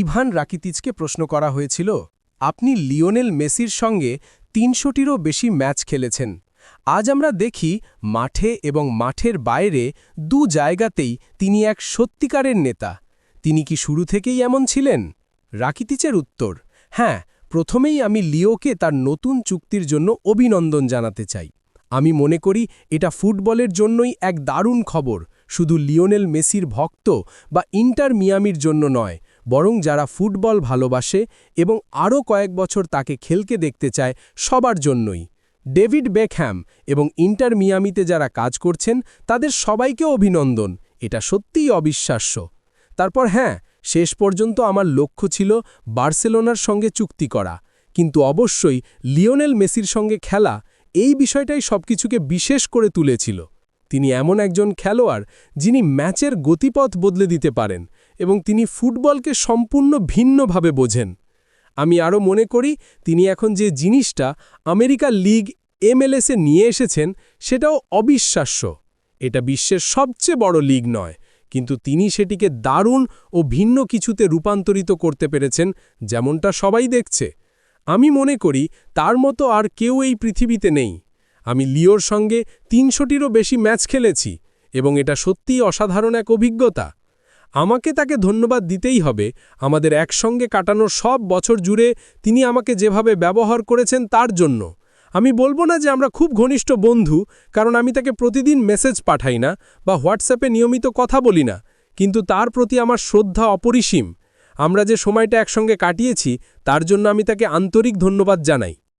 Ivan রাকিতিচকে প্রশ্ন করা হয়েছিল, আপনি লিওনেল মেসির সঙ্গে তিনশোটিরও বেশি ম্যাচ খেলেছেন। আজ আমরা দেখি মাঠে এবং মাঠের বাইরে দু জায়গাতেই তিনি এক সত্যিকারের নেতা। তিনি কি শুরু থেকেই এমন ছিলেন? রাকিতিচের উত্তর হ্যাঁ প্রথমেই আমি লিওকে তার নতুন চুক্তির জন্য অভিনন্দন জানাতে চাই। আমি মনে করি এটা ফুটবলের জন্যই এক দারুণ খবর। শুধু লিওনেল মেসির ভক্ত বা ইন্টার মিয়ামির জন্য নয় বরং যারা ফুটবল ভালোবাসে এবং আরও কয়েক বছর তাকে খেলকে দেখতে চায় সবার জন্যই। ডেভিড বেকহ্যাম এবং ইন্টার মিয়ামিতে যারা কাজ করছেন, তাদের সবাইকে অভিনন্দন, এটা সত্যিই অবিশ্বাস্য। তারপর হ্যাঁ শেষ পর্যন্ত আমার লক্ষ্য ছিল বার্সেলোনার সঙ্গে চুক্তি করা। কিন্তু অবশ্যই লিওনেল মেসির সঙ্গে খেলা এই বিষয়টাই সবকিছুকে বিশেষ করে তুলেছিল। তিনি এমন একজন খেলোয়াড় যিনি ম্যাচের গতিপথ বদলে দিতে পারেন। এবং তিনি ফুটবলকে সম্পূর্ণ ভিন্নভাবে বোঝেন। আমি আরও মনে করি, তিনি এখন যে জিনিসটা আমেরিকা লিগ এমএলএসে নিয়ে এসেছেন, সেটাও অবিশ্বাস্য। এটা বিশ্বের সবচেয়ে বড় লিগ নয়, কিন্তু তিনি সেটিকে দারুণ ও ভিন্ন কিছুতে রূপান্তরিত করতে পেরেছেন, যেমনটা সবাই দেখছে। আমি মনে করি, তার মতো আর কেউ এই পৃথিবীতে নেই। আমি লিওর সঙ্গে তিনশোটিরও বেশি ম্যাচ খেলেছি, এবং এটা সত্যিই অসাধারণ এক অভিজ্ঞতা। আমাকে তাকে ধন্যবাদ দিতেই হবে। আমাদের একসঙ্গে কাটানোর সব বছর জুড়ে তিনি আমাকে যেভাবে ব্যবহার করেছেন তার জন্য। আমি বলব না যে আমরা খুব ঘনিষ্ঠ বন্ধু, কারণ আমি তাকে প্রতিদিন মেসেজ পাঠাই না বা হোয়াটসঅ্যাপে নিয়মিত কথা বলি না, কিন্তু তার প্রতি আমার শ্রদ্ধা অপরিসীম। আমরা যে সময়টা একসঙ্গে কাটিয়েছি, তার জন্য আমি তাকে আন্তরিক ধন্যবাদ জানাই।